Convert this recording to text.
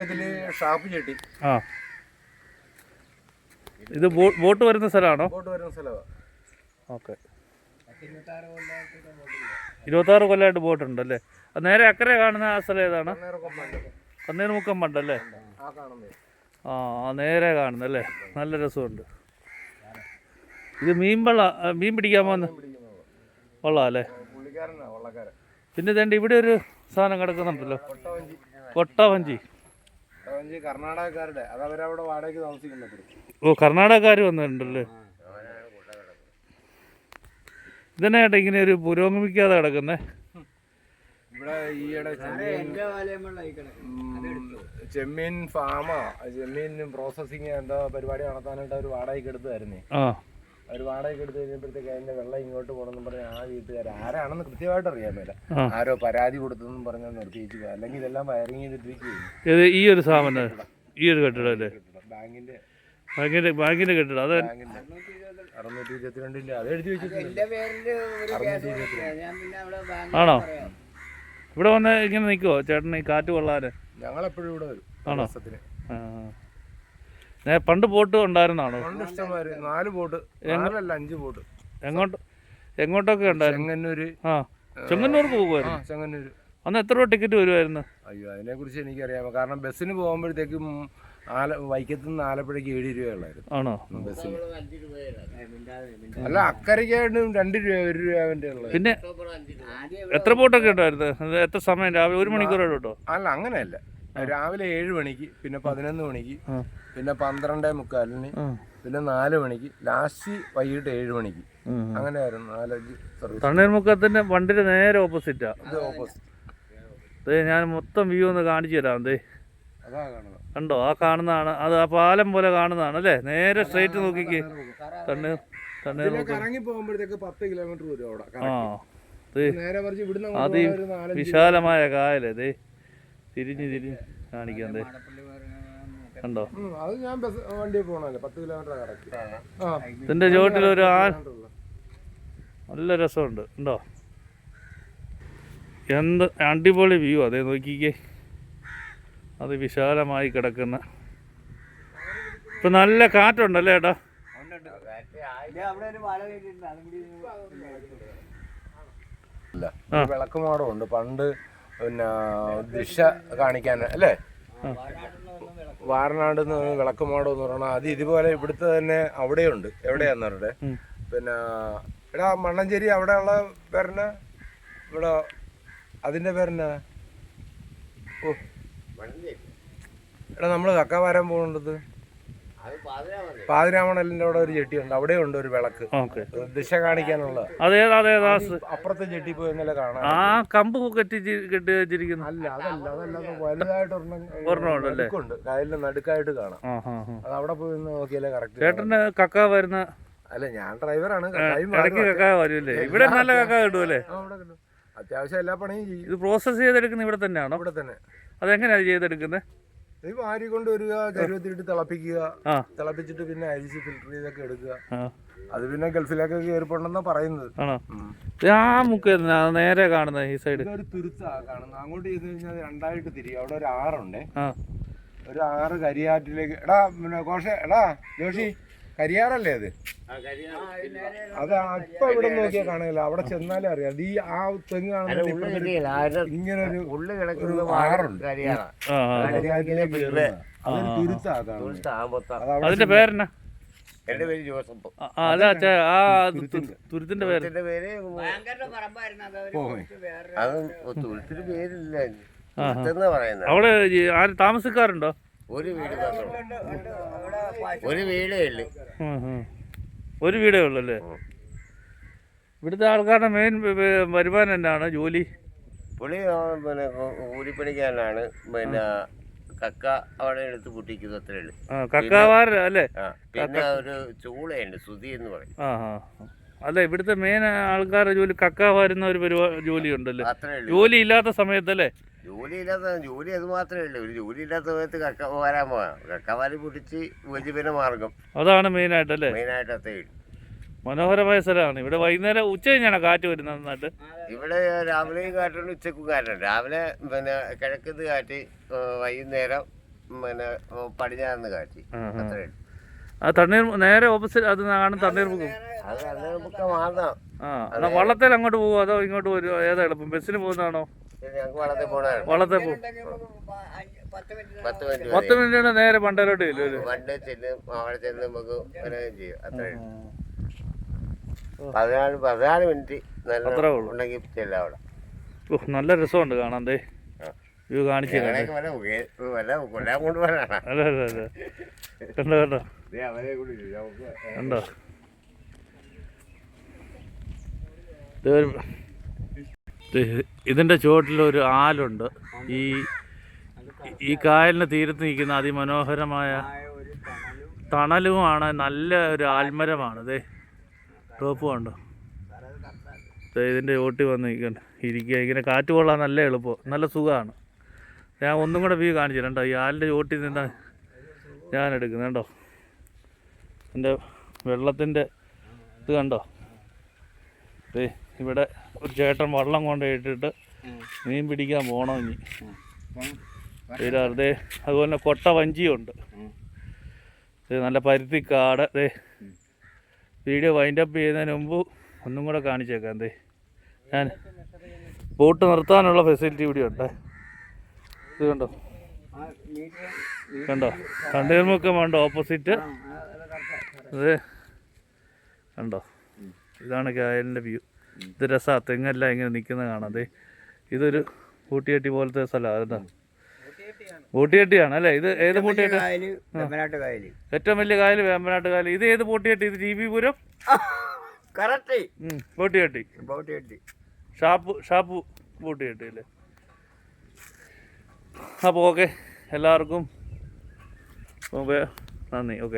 ഇതിൽ ഷാപ്പ് ചെട്ടി. ആ. ഇത് ബോട്ട് വരുന്ന സ്ഥലമാണോ? ബോട്ട് വരുന്ന സ്ഥലമാണ് ഓക്കെ. ഇരുപത്താറ് കൊല്ലമായിട്ട് ബോട്ട് ഉണ്ടല്ലേ നേരെ അക്കരെ കാണുന്ന ആ സ്ഥലം ഏതാണ്? കണ്ണീർമുക്കം പണ്ടല്ലേ ആ നേരെ കാണുന്നല്ലേ നല്ല രസമുണ്ട്. ഇത് മീൻ വെള്ള മീൻ പിടിക്കാൻ പോകുന്ന വള്ളം അല്ലേ? പിന്നെ ഇതേണ്ട ഇവിടെ ഒരു സാധനം കിടക്കുന്നുണ്ടല്ലോ. കൊട്ടവഞ്ചി കർണാടകക്കാരുടെ അത് അവരവിടെ വാടകയ്ക്ക് താമസിക്കുന്നത് ഓ കർണാടകക്കാർ വന്നിട്ടുണ്ടല്ലേ? ഇതന്നെ ഏട്ടാ ഇങ്ങനെ ഒരു പുരോഗമിക്കാതെ കിടക്കുന്നേ? ഇവിടെ ഈയിടെ ചെമ്മീൻ ഫാമോ. ചെമ്മീൻ പ്രോസസ്സിങ് എന്തോ പരിപാടി നടത്താനായിട്ട് അവർ വാടകയ്ക്ക് എടുത്തായിരുന്നേ ആ. അവർ വാടകയ്ക്ക് എടുത്ത് കഴിഞ്ഞപ്പോഴത്തേക്ക് അതിന്റെ വെള്ളം ഇങ്ങോട്ട് പോകണമെന്ന് പറഞ്ഞ ആ വീട്ടുകാർ ആരാണെന്ന് കൃത്യമായിട്ട് അറിയാൻ മേല. ആരോ പരാതി കൊടുത്തെന്നും പറഞ്ഞ് നിർത്തിയിച്ചു അല്ലെങ്കിൽ ഇതെല്ലാം വയറിങ് ചെയ്തിട്ടിരിക്കുകയും. ഈ ഒരു സാധനം ഈ ഒരു കെട്ടിടം അല്ലേ? ബാങ്കിന്റെ. ബാങ്കിന്റെ ബാങ്കിന്റെ കെട്ടിടം. അത് ബാങ്കിന്റെ. അറുന്നൂറ്റി ഇരുപത്തിരണ്ടില്ല അത് എഴുതി ബാങ്കിൽ ആണോ. ഇവിടെ വന്ന് ഇങ്ങനെ നിൽക്കുമോ ചേട്ടൻ ഈ കാറ്റ് കൊള്ളാൽ ഞങ്ങളെപ്പോഴും ഇവിടെ വരും ആണോ? ആ. പണ്ട് ബോട്ട് ഉണ്ടായിരുന്നാണോ? ഇഷ്ടംമാര് നാല് ബോട്ട്. നാലല്ല അഞ്ച് ബോട്ട്. എങ്ങോട്ട് എങ്ങോട്ടൊക്കെ ഉണ്ടായിരുന്നു? ചെങ്ങന്നൂര്. ആ ചെങ്ങന്നൂർക്ക് പോകുമായിരുന്നു ചെങ്ങന്നൂര്. അന്ന് എത്ര രൂപ ടിക്കറ്റ് വരുമായിരുന്നു അയ്യോ അതിനെ കുറിച്ച് എനിക്കറിയാം. കാരണം ബസ്സിന് പോകുമ്പോഴത്തേക്കും ആല വൈക്കത്ത് നിന്ന് ആലപ്പുഴയ്ക്ക് ഏഴ് രൂപയുള്ളായിരുന്നു ആണോ? ബസ്സിന്. അല്ല അക്കരയ്ക്കായിട്ടും രണ്ട് രൂപ ഒരു രൂപ ഉള്ളത്. പിന്നെ എത്ര ബോട്ടൊക്കെ ഉണ്ടായിരുന്നു? എത്ര സമയം? രാവിലെ ഒരു മണിക്കൂർ കേട്ടോ. അല്ല അങ്ങനെയല്ല. രാവിലെ ഏഴ് മണിക്ക് പിന്നെ പതിനൊന്ന് മണിക്ക് പിന്നെ പന്ത്രണ്ടേ മുക്കാലിന് പിന്നെ നാല് മണിക്ക് ലാസ്റ്റ് വൈകിട്ട് ഏഴ് മണിക്ക്. അങ്ങനെ അങ്ങനെയായിരുന്നു നാലഞ്ച് സർവീസ് തണ്ണീർമുക്കത്തിന്റെ വണ്ടിയുടെ നേരെ ഓപ്പോസിറ്റാ ഇത് ഓപ്പോസിറ്റ് ദേ ഞാൻ മൊത്തം വ്യൂ ഒന്ന് കാണിച്ചു തരാം ദേ. അതാ കാണുന്നത്. കണ്ടോ? ആ കാണുന്നതാണ്. അത് ആ പാലം പോലെ കാണുന്നതാണ് അല്ലേ? നേരെ സ്ട്രേറ്റ് നോക്കിക്ക്. തണ്ണീർ തണ്ണീർ പോകുമ്പോഴത്തേക്ക് പത്ത് കിലോമീറ്റർ വരും അവിടെ ആ ദേ. നേരെ മറിച്ച് ഇവിടുന്ന് അത് അങ്ങോട്ട് പോയാൽ ഒരു നാലഞ്ച് വിശാലമായ കായലേ ദേ. തിരിഞ്ഞ് തിരിഞ്ഞ് കാണിക്കാം ദേ കണ്ടോ? അത് ഞാൻ ബസ് വണ്ടിയിൽ പോകണല്ലോ പത്ത് കിലോമീറ്റർ കറക്റ്റ് ആ. ഇതിന്റെ ചോട്ടിൽ ഒരു ആ നല്ല രസമുണ്ട് ഉണ്ടോ എന്ത് അടിപൊളി വ്യൂ അതേ നോക്കിക്കേ. അത് വിശാലമായി കിടക്കുന്ന ഇപ്പൊ നല്ല കാറ്റുണ്ടല്ലേ ഏട്ടാ? വിളക്കുമാടമുണ്ട് പണ്ട് പിന്നെ ദിശ കാണിക്കാൻ അല്ലേ? വാരനാട് എന്ന് വിളക്ക് മാടം എന്ന് പറഞ്ഞാൽ അത് ഇതുപോലെ ഇവിടുത്തെ തന്നെ അവിടെയുണ്ട്. എവിടെയാന്ന് പറഞ്ഞത്. പിന്നെ എടാ മണ്ണഞ്ചേരി അവിടെയുള്ള പേരന ഇവിടെ അതിന്റെ പേരന ഓ. എടാ നമ്മൾ കക്ക വരാൻ പോകുന്നത് പാതിരാമണലിന്റെ അവിടെ ഒരു ജെട്ടിയുണ്ട് അവിടെ ഉണ്ട് ഒരു വിളക്ക്. ദിശ കാണിക്കാനുള്ള. അതേതാ അതേതാ അപ്പുറത്തെ ചെട്ടി പോയി ഇന്നലെ കാണാം? ആ കമ്പ് കെട്ടി കെട്ടി വെച്ചിരിക്കുന്നു. അല്ല അതല്ല അതല്ല അത് വലുതായിട്ട് ഒരെണ്ണം ഒരെണ്ണം ഉണ്ടല്ലേ? നടുക്കുണ്ട്. കായലിന് നടുക്കായിട്ട് കാണാം. അത് അവിടെ പോയി നിന്ന് നോക്കിയാലേ കറക്റ്റ് ചേട്ടന് കക്ക വരുന്ന അല്ല ഞാൻ ഡ്രൈവറാണ് ഇടയ്ക്ക് കക്ക വരുമല്ലേ? ഇവിടെ നല്ല കക്ക കിട്ടുമല്ലേ? അത്യാവശ്യം എല്ലാ പണിയും ചെയ്യും. ഇത് പ്രോസസ് ചെയ്തെടുക്കുന്നത് ഇവിടെ തന്നെയാണോ? ഇവിടെ തന്നെ. അതെങ്ങനെയാണ് ചെയ്തെടുക്കുന്നത്? ഈ വാരി കൊണ്ട് വരിക ചരുവത്തിലിട്ട് തിളപ്പിക്കുക തിളപ്പിച്ചിട്ട് പിന്നെ അരിച്ച് ഫിൽറ്റർ ചെയ്തൊക്കെ എടുക്കുക. അത് പിന്നെ ഗൾഫിലേക്കൊക്കെ കയറിപ്പോണ്ടെന്നാ പറയുന്നത്. ആണോ? ആ മുക്ക് നേരെ കാണുന്ന ഈ സൈഡ് ഒരു തുരുത്താ കാണുന്നത്. അങ്ങോട്ട് ചെയ്ത് കഴിഞ്ഞാൽ രണ്ടായിട്ട് തിരിയും. അവിടെ ഒരു ആറുണ്ടേ. ഒരു ആറ് കരിയാറ്റിലേക്ക് എടാ പിന്നെ കോഷ എടാ ജോഷി. കരിയാറല്ലേ അത്? അത് അപ്പൊ ഇവിടെ നോക്കിയാൽ കാണില്ല അവിടെ ചെന്നാലേ അറിയാം. അത് ഈ ആ തെങ്ങ് കാണുന്നത് ഇങ്ങനെ ഒരു ഉള്ളു. ഒരു കിടക്കുന്നത് ആറുണ്ട് അതിന്റെ പേരെന്നാ? എന്റെ പേര് ജോസഫ്. ആ, ആ, അല്ല ചേ, ആ തുരുത്തിന്റെ. പേര്. പേര്. അത്. പേരില്ല. അവിടെ ആര് താമസക്കാരുണ്ടോ ഒരു വീട് ഒരു വീടേ ഉള്ളു. ഒരു വീടേ ഉള്ളു അല്ലേ? ഇവിടുത്തെ ആൾക്കാരുടെ മെയിൻ വരുമാനം എന്നാണ് ജോലി? പുളി പിന്നെ കൂലിപ്പണിക്കാനാണ് കൂലിപ്പണിക്കാരനാണ് പിന്നെ കക്ക അവിടെ എടുത്ത് പൊട്ടിക്കുന്നു അത്രേ ഉള്ളു. അല്ലേ? പിന്നെ ഒരു ചൂളയുണ്ട് സുതി എന്ന് പറയും. അല്ല ഇവിടുത്തെ മെയിൻ ആൾക്കാരുടെ ജോലി കക്ക വരുന്ന ഒരു പരിപാടി ജോലി ഉണ്ടല്ലേ ജോലി ഇല്ലാത്ത സമയത്തല്ലേ? ജോലി ഇല്ലാത്ത ജോലി അത് മാത്രമേ ഉള്ളൂ. ഒരു ജോലി ഇല്ലാത്ത സമയത്ത് കക്ക വരാൻ പോവാം. കക്കവാലി പിടിച്ച് ഉപജീവന മാർഗം. അതാണ് മെയിനായിട്ട് അല്ലേ മെയിനായിട്ട് അത്തേ മനോഹരമായ സ്ഥലമാണ്. ഇവിടെ വൈകുന്നേരം ഉച്ച കഴിഞ്ഞാണ് കാറ്റ് വരുന്നത് നന്നായിട്ട്? ഇവിടെ രാവിലെയും കാറ്റുണ്ട് ഉച്ചക്കും കാറ്റുണ്ട്. രാവിലെ പിന്നെ കിഴക്കത്ത് കാറ്റ് വൈകുന്നേരം പിന്നെ പടിഞ്ഞാറിന്ന് കാറ്റ്. അത്രേ ഉള്ളൂ. ആ തണ്ണീർ നേരെ ഓപ്പോസിറ്റ് അത് കാണും തണ്ണീർമുക്കം അത് തണ്ണീർ മുഖം മാത്രം ആ വള്ളത്തിൽ അങ്ങോട്ട് പോകുമോ അതോ ഇങ്ങോട്ട് വരുമോ ഏതാ എളുപ്പം? ബസ്സിന് പോകുന്നതാണോ? വള്ളത്തിൽ പോകും പത്ത് മിനിറ്റ് നേരെ പണ്ടലോട്ട് ഇല്ല പണ്ട് ചെല്ലും അവിടെ ചെന്ന് നമുക്ക് ചെയ്യും. പതിനാല് പതിനാല് മിനിറ്റ് നല്ല ഉണ്ടെങ്കിൽ ചെല്ലാം അവിടെ. നല്ല രസമുണ്ട് കാണാൻ വ്യൂ കാണിച്ചു കണ്ടോ കണ്ടോ? ഇതിന്റെ ചുവട്ടിലൊരു ആലുണ്ട്. ഈ ഈ കായലിന് തീരത്ത് നിൽക്കുന്ന അതിമനോഹരമായ തണലുമാണ് നല്ല ഒരു ആൽമരമാണ്. ദേ ടോപ്പ് കണ്ടോ? ഇതിന്റെ ഓട്ടി വന്ന് നിൽക്കണ്ട ഇരിക്കുക ഇങ്ങനെ കാറ്റ് കൊള്ളാൻ നല്ല എളുപ്പം നല്ല സുഖമാണ്. ഞാൻ ഒന്നും കൂടെ വ്യൂ കാണിച്ചു തരാം കേട്ടോ. ഈ ആലിന്റെ ചോട്ടിൽ നിന്നാ ഞാൻ എടുക്കുന്നത് കേട്ടോ എന്റെ വെള്ളത്തിന്റെ ഇത് കണ്ടോ? ദേ ഇവിടെ ഒരു ചേട്ടൻ വള്ളം കൊണ്ട് ഇട്ടിട്ട് മീൻ പിടിക്കാൻ പോകണം ഇനി. അതേ അതുപോലെ തന്നെ കൊട്ട വഞ്ചിയുണ്ട്. നല്ല പരുത്തിക്കാട് ദേ. വീഡിയോ വൈൻഡ് അപ്പ് ചെയ്യുന്നതിന് മുമ്പ് ഒന്നും കൂടെ കാണിച്ചേക്കാം ദേ. ഞാൻ ബോട്ട് നിർത്താനുള്ള ഫെസിലിറ്റി ഇവിടെ ഉണ്ട്. ഇത് കണ്ടോ? കണ്ടോ? കണ്ടീർമുക്കം വേണ്ടോ ഓപ്പോസിറ്റ് അത് കണ്ടോ? ഇതാണ് കായലിന്റെ വ്യൂ ഇത് രസാ തെങ്ങെല്ലാം ഇങ്ങനെ നിൽക്കുന്നത് കാണാം ദേ ഇതൊരു കൂട്ടിയെട്ടി പോലത്തെ സ്ഥലമാണ് പൂട്ടിയെട്ടിയാണ് അല്ലേ? ഇത് ഏത് പൂട്ടിയെട്ടി ഏറ്റവും വലിയ കായൽ വേമ്പനാട്ട് കായൽ ഇത് ഏത് പൂട്ടിയെട്ടി? ഇത് ജി ബി പുരം? പൂട്ടിയട്ടി. ഷാപ്പ് ഷാപ്പ് പൂട്ടിയെട്ടി അല്ലേ? അപ്പോൾ ഓക്കെ. എല്ലാവർക്കും നന്ദി. ഓക്കെ.